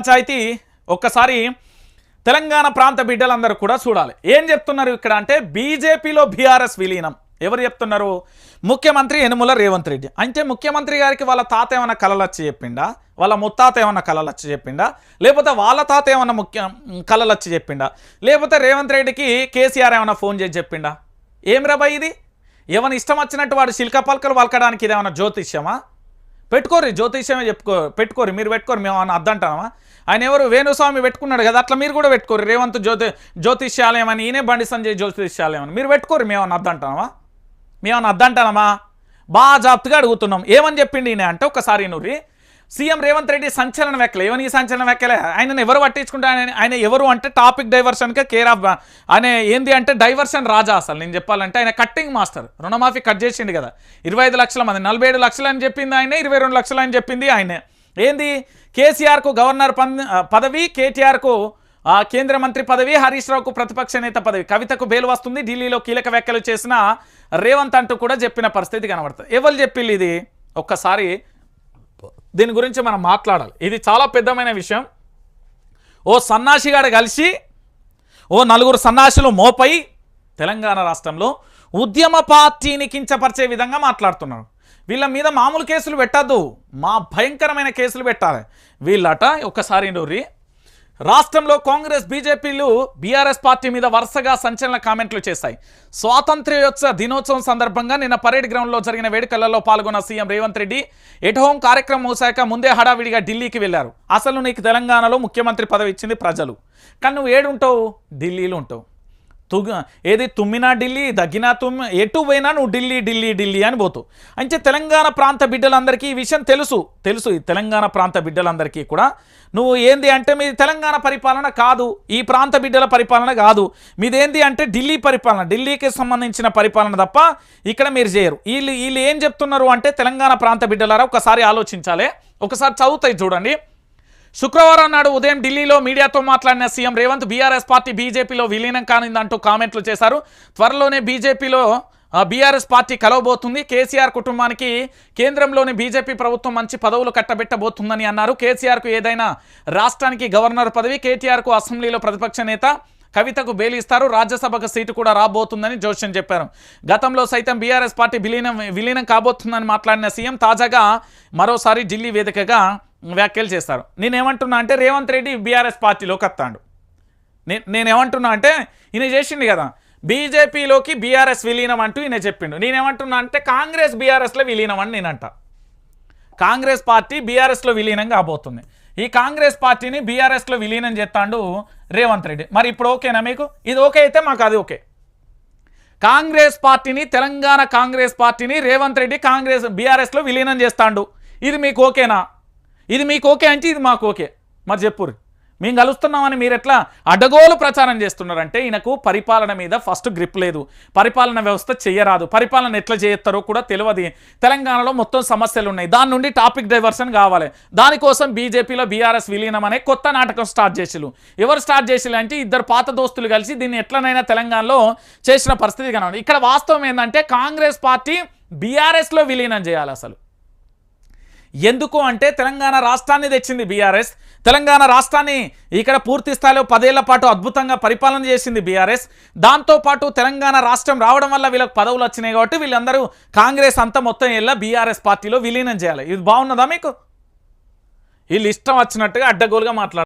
పంచాయతీ ఒక్కసారి తెలంగాణ ప్రాంత బిడ్డలందరూ కూడా చూడాలి. ఏం చెప్తున్నారు ఇక్కడ అంటే బీజేపీలో బీఆర్ఎస్ విలీనం. ఎవరు చెప్తున్నారు? ముఖ్యమంత్రి యనుమల రేవంత్ రెడ్డి. అంటే ముఖ్యమంత్రి గారికి వాళ్ళ తాత ఏమైనా కళలు వచ్చి చెప్పిండా? వాళ్ళ ముత్తాత ఏమన్నా కళలు వచ్చి చెప్పిండా? లేకపోతే వాళ్ళ తాత ఏమన్నా ముఖ్య కళలు వచ్చి చెప్పిండా? లేకపోతే రేవంత్ రెడ్డికి కేసీఆర్ ఏమైనా ఫోన్ చేసి చెప్పిండా? ఏం రాబాయ్ ఇది? ఏమైనా ఇష్టం వచ్చినట్టు వాడు శిల్క పలకలు వలకడానికి ఇది ఏమైనా జ్యోతిష్యమా? పెట్టుకోరు జ్యోతిష్యమే చెప్పుకో పెట్టుకోరు మీరు పెట్టుకోరు మేము అని అద్దంటామా? ఆయన ఎవరు వేణుస్వామి పెట్టుకున్నాడు కదా అట్లా మీరు కూడా పెట్టుకోరు రేవంత్ జ్యోతి జ్యోతిష్యాలయం అని ఈయనే బండి సంజయ్ జ్యోతిష్యాలయం అని. మీరు పెట్టుకోరు మేమన్నా అద్దంటామా? మేమన్నా అద్దంటానమా బాగా జాగ్రత్తగా అడుగుతున్నాం. ఏమని చెప్పిండి ఈయన అంటే ఒకసారి నూరి సీఎం రేవంత్ రెడ్డి సంచలన వ్యాఖ్యలు. ఏమని ఈ సంచలన వ్యాఖ్యలే? ఆయనను ఎవరు పట్టించుకుంటే ఆయన ఆయన ఎవరు అంటే టాపిక్ డైవర్షన్కే కేర్ ఆఫ్ ఆయన ఏంది అంటే డైవర్షన్ రాజా అసలు. నేను చెప్పాలంటే ఆయన కట్టింగ్ మాస్టర్ రుణమాఫీ కట్ చేసిండు కదా. ఇరవై ఐదు లక్షల మంది నలభై లక్షలు అని చెప్పింది ఆయనే ఇరవై రెండు లక్షలు అని చెప్పింది ఆయనే. ఏంది? కేసీఆర్కు గవర్నర్ పదవి కేటీఆర్కు కేంద్ర మంత్రి పదవి హరీష్ రావుకు ప్రతిపక్ష నేత పదవి. కవితకు బెయిల్ వస్తుంది. ఢిల్లీలో కీలక వ్యాఖ్యలు చేసిన రేవంత్ అంటూ కూడా చెప్పిన పరిస్థితి కనబడుతుంది. ఎవరు చెప్పిల్లు ఇది? ఒక్కసారి దీని గురించి మనం మాట్లాడాలి. ఇది చాలా పెద్దమైన విషయం. ఓ సన్నాసిగాడు కలిసి ఓ నలుగురు సన్నాసులు మోపై తెలంగాణ రాష్ట్రంలో ఉద్యమ పార్టీని కించపరిచే విధంగా మాట్లాడుతున్నారు. వీళ్ళ మీద మామూలు కేసులు పెట్టద్దు. మా భయంకరమైన కేసులు పెట్టాలి. వీళ్ళట ఒక్కసారి నూరి రాష్ట్రంలో కాంగ్రెస్ బీజేపీలు బీఆర్ఎస్ పార్టీ మీద వరుసగా సంచలన కామెంట్లు చేశాయి. స్వాతంత్ర్యోత్సవ దినోత్సవం సందర్భంగా నిన్న పరేడ్ గ్రౌండ్లో జరిగిన వేడుకలలో పాల్గొన్న CM Revanth Reddy at home కార్యక్రమం మూసాక ముందే హడావిడిగా ఢిల్లీకి వెళ్ళారు అసలు నీకు తెలంగాణలో ముఖ్యమంత్రి పదవి ఇచ్చింది ప్రజలు. కానీ నువ్వు ఏడుంటావు? ఢిల్లీలో ఉంటావు. తుగ ఏది తుమ్మినా ఢిల్లీ దగ్గినా తుమ్మి ఎటు పోయినా నువ్వు ఢిల్లీ ఢిల్లీ ఢిల్లీ అని పోతూ అంటే తెలంగాణ ప్రాంత బిడ్డలందరికీ ఈ విషయం తెలుసు. తెలుసు ఈ తెలంగాణ ప్రాంత బిడ్డలందరికీ కూడా. నువ్వు ఏంది అంటే మీది తెలంగాణ పరిపాలన కాదు ఈ ప్రాంత బిడ్డల పరిపాలన కాదు. మీదేంది అంటే ఢిల్లీ పరిపాలన ఢిల్లీకి సంబంధించిన పరిపాలన తప్ప ఇక్కడ మీరు చేయరు. వీళ్ళు వీళ్ళు ఏం చెప్తున్నారు అంటే తెలంగాణ ప్రాంత బిడ్డలారా ఒకసారి ఆలోచించాలి. ఒకసారి చదువుతాయి చూడండి. శుక్రవారం నాడు ఉదయం ఢిల్లీలో మీడియాతో మాట్లాడిన సీఎం రేవంత్ బీఆర్ఎస్ పార్టీ బీజేపీలో విలీనం కానిందంటూ కామెంట్లు చేశారు. త్వరలోనే బీజేపీలో బీఆర్ఎస్ పార్టీ కలవబోతుంది. కేసీఆర్ కుటుంబానికి కేంద్రంలోని బీజేపీ ప్రభుత్వం మంచి పదవులు కట్టబెట్టబోతుందని అన్నారు. కేసీఆర్కు ఏదైనా రాష్ట్రానికి గవర్నర్ పదవి కేటీఆర్కు అసెంబ్లీలో ప్రతిపక్ష నేత కవితకు బేలిస్తారు. రాజ్యసభకు సీటు కూడా రాబోతుందని జోషన్ చెప్పారు. గతంలో సైతం బీఆర్ఎస్ పార్టీ విలీనం విలీనం కాబోతుందని మాట్లాడిన సీఎం తాజాగా మరోసారి ఢిల్లీ వేదికగా వ్యాఖ్యలు చేస్తారు. నేనేమంటున్నా అంటే రేవంత్ రెడ్డి బీఆర్ఎస్ పార్టీలోకి వస్తాడు. నే- నేనేమంటున్నా అంటే ఈయన చేసిండు కదా. బీజేపీలోకి బీఆర్ఎస్ విలీనం అంటూ ఈయన చెప్పిండు. నేనేమంటున్నా అంటే కాంగ్రెస్ బీఆర్ఎస్లో విలీనం అని నేనంట. కాంగ్రెస్ పార్టీ బీఆర్ఎస్లో విలీనం కాబోతుంది. ఈ కాంగ్రెస్ పార్టీని బీఆర్ఎస్లో విలీనం చేస్తాడు రేవంత్ రెడ్డి. మరి ఇప్పుడు ఓకేనా మీకు? ఇది ఓకే అయితే మాకు అది ఓకే. కాంగ్రెస్ పార్టీని తెలంగాణ కాంగ్రెస్ పార్టీని రేవంత్ రెడ్డి కాంగ్రెస్ బీఆర్ఎస్లో విలీనం చేస్తాడు. ఇది మీకు ఓకేనా? ఇది మీకు ఓకే అంటే ఇది మాకు ఓకే. మరి చెప్పుర్రి. మేము కలుస్తున్నామని మీరు ఎట్లా అడ్డగోలు ప్రచారం చేస్తున్నారంటే ఈయనకు పరిపాలన మీద ఫస్ట్ గ్రిప్ లేదు. పరిపాలన వ్యవస్థ చేయరాదు పరిపాలన ఎట్లా చేస్తారో కూడా తెలియదు తెలంగాణలో మొత్తం సమస్యలు ఉన్నాయి దాని నుండి టాపిక్ డైవర్షన్ కావాలి. దానికోసం బీజేపీలో బీఆర్ఎస్ విలీనం అనే కొత్త నాటకం స్టార్ట్ చేసిలు ఎవరు స్టార్ట్ చేసిలు అంటే ఇద్దరు పాత దోస్తులు కలిసి దీన్ని ఎట్లనైనా తెలంగాణలో చేసిన పరిస్థితి కనబడి ఇక్కడ వాస్తవం ఏంటంటే కాంగ్రెస్ పార్టీ బీఆర్ఎస్లో విలీనం చేయాలి అసలు. ఎందుకు అంటే తెలంగాణ రాష్ట్రాన్ని తెచ్చింది బీఆర్ఎస్. తెలంగాణ రాష్ట్రాన్ని ఇక్కడ పూర్తి స్థాయిలో పదేళ్ళ పాటు అద్భుతంగా పరిపాలన చేసింది బీఆర్ఎస్. దాంతోపాటు తెలంగాణ రాష్ట్రం రావడం వల్ల వీళ్ళకి పదవులు వచ్చినాయి కాబట్టి వీళ్ళందరూ కాంగ్రెస్ అంతా మొత్తం వెళ్ళా బీఆర్ఎస్ పార్టీలో విలీనం చేయాలి. ఇది బాగున్నదా మీకు? వీళ్ళు ఇష్టం వచ్చినట్టుగా అడ్డగోలుగా మాట్లాడారు